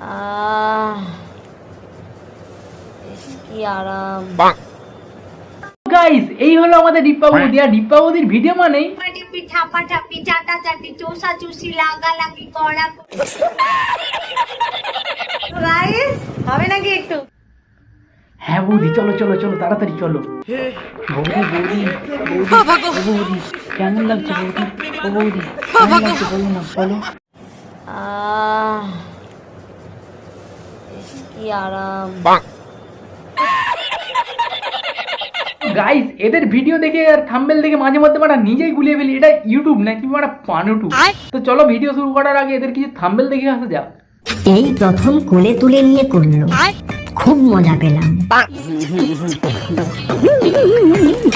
আহ ইস, কি আরাম। গাইস এই হলো আমাদের বৌদি আর বৌদির ভিডিও মানেই পাঠাপি চাটা চাটি চোষা চুষি লাগা লাগি করা গাইস হবে নাকি একটু? হ্যাঁ বৌদি চলো চলো চলো তাড়াতাড়ি চলো। বৌদি বৌদি বৌদি বৌদি কেমন লাগছে বৌদি? ও বৌদি কেমন লাগছে বলো না বলো। আহ কি আরাম। গাইস এদের ভিডিও দেখে আর থাম্বেল দেখে মাঝে মধ্যে মারা নিজেই গুলিয়ে ফেলি এটা ইউটিউব নাকি মারা পানুটু তো চলো ভিডিও শুরু করার আগে এদের কিছু থাম্বেল দেখে আসা যাক। এই প্রথম কোলে তুলে নিয়ে করল। খুব মজা পেলাম।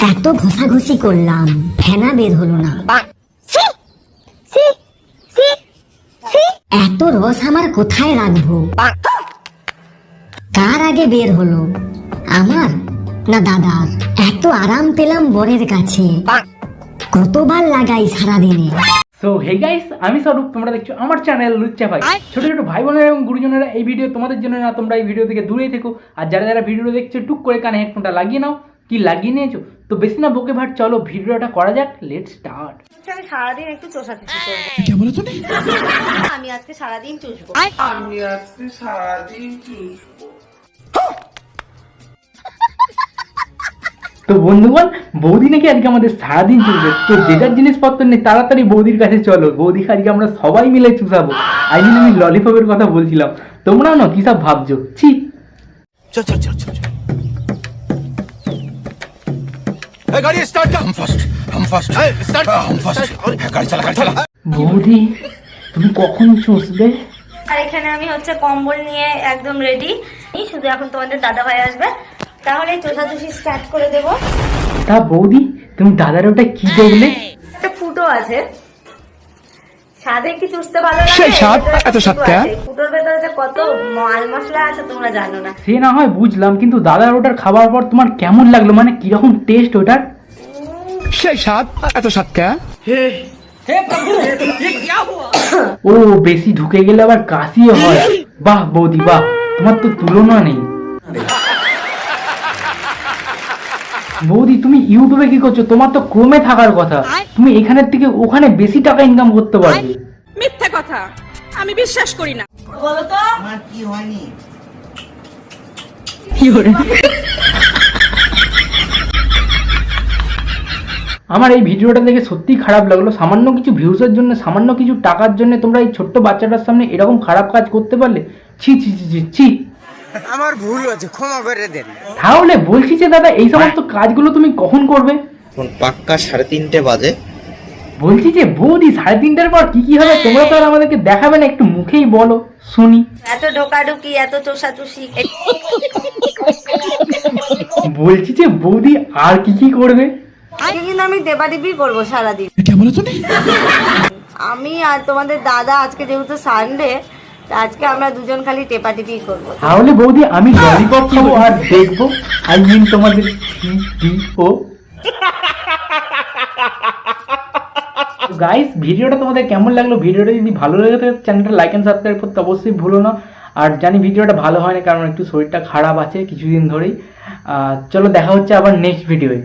এত ঘষাঘষি করলাম ফেনা বের হলো না। এত রস আমার কোথায় রাখব? আগে বের হলো। আমার? না দাদার এত আরাম পেলাম বরের কাছে। কতবার লাগাই সারাদিনে। সো হে গাইস আমি স্বরূপ তোমরা দেখছ আমার চ্যানেল লুচ্চা ভাই। ছোট ছোট ভাই বোনেরা এবং গুরুজনেরা এই ভিডিও তোমাদের জন্য না তোমরা এই ভিডিও থেকে দূরেই থেকো। আর যারা যারা ভিডিও দেখছ টুক করে কানে হেডফোনটা লাগিয়ে নাও। কি লাগিয়ে নিয়েছো? তো বেশি না বকে ভাট চলো ভিডিওটা করা যাক লেট স্টার্ট আমি সারাদিন একটু চোষা চুষি করব আমি আজকে সারাদিন চুষবো। তো বন্ধুগণ বৌদি নাকি আজকে আমাদের সারাদিন চলবে। তো যে যার জিনিসপত্র নেই তাড়াতাড়ি বৌদির কাছে চলো বৌদিকে আজকে আমরা সবাই মিলে চুষাবো। আই মিন আমি ললিপপের কথা বলছিলাম। তোমরাও না কী সব ভাবছ? ছি। বৌদি তুমি কখন চুষবে? আর এখানে আমি হচ্ছে কম্বল নিয়ে একদম রেডি শুধু এখন তোমাদের দাদা ভাই আসবে। তাহলে চোষা চুষি স্টার্ট করে দেবো। তা বৌদি তুমি দাদার ওটা কি দেখলে একটা ফুটো আছে। স্বাদে কি চুষতে ভালো লাগে? সেই স্বাদ, এত স্বাদ কেন? ফুটোর ভেতরে যে কত মাল মশলা আছে তোমরা জানো না। সে না হয় বুঝলাম কিন্তু দাদার ওটার খাবার পর তোমার কেমন লাগল? মানে কীরকম টেস্ট ওটার? সেই স্বাদ এত স্বাদ কে? ও বেশি ঢুকে গেলে আবার কাশিও হয়। বাহ বৌদি বাহ। তোমার তো তুলনা নেই। বৌদি তুমি ইউটিউবে কি করছ? তোমার তো ক্রমে থাকার কথা। তুমি এখানের থেকে ওখানে বেশি টাকা ইনকাম করতে পারবে। মিথ্যে কথা। আমি বিশ্বাস করি না। আমার এই ভিডিওটা দেখে সত্যি খারাপ লাগল। সামান্য কিছু ভিউজের জন্য সামান্য কিছু টাকার জন্য তোমরা এই ছোট্ট বাচ্চাটার সামনে এরকম খারাপ কাজ করতে পারলে? ছি ছি ছি ছি ছি। আমার ভুল হয়েছে ক্ষমা করে দেন। তাহলে বলছি যে দাদা এই সমস্ত কাজগুলো তুমি কখন করবে? এখন পাক্কা সাড়ে তিনটে বাজে। বলছি যে বৌদি সাড়ে তিনটার পর কি কি হবে তোমরা তো আর আমাদেরকে দেখাবে না একটু মুখেই বলো শুনি। এত ঢোকাঢুকি এত চোষা চুষি বলছি যে বৌদি আর কি কি করবে? কিন্তু আমি দেবাদেবী করব সারাদিন। আমি আর তোমাদের দাদা আজকে যেহেতু সানডে আজকে আমরা দুজন খালি টেপাটিপি করব। তাহলে বৌদি, আমি ললিপপ খাব আর দেখব। আই মিন তোমাদের ভিডিও গাইস ভিডিওটা তোমাদের কেমন লাগল? ভিডিওটা যদি ভালো লাগে থাকে চ্যানেলটা লাইক অ্যান্ড সাবস্ক্রাইব করতে অবশ্যই ভুলো না। আর জানি ভিডিওটা ভালো হয় না কারণ একটু শরীরটা খারাপ আছে কিছুদিন ধরেই। চলো দেখা হচ্ছে আবার নেক্সট ভিডিওয়ে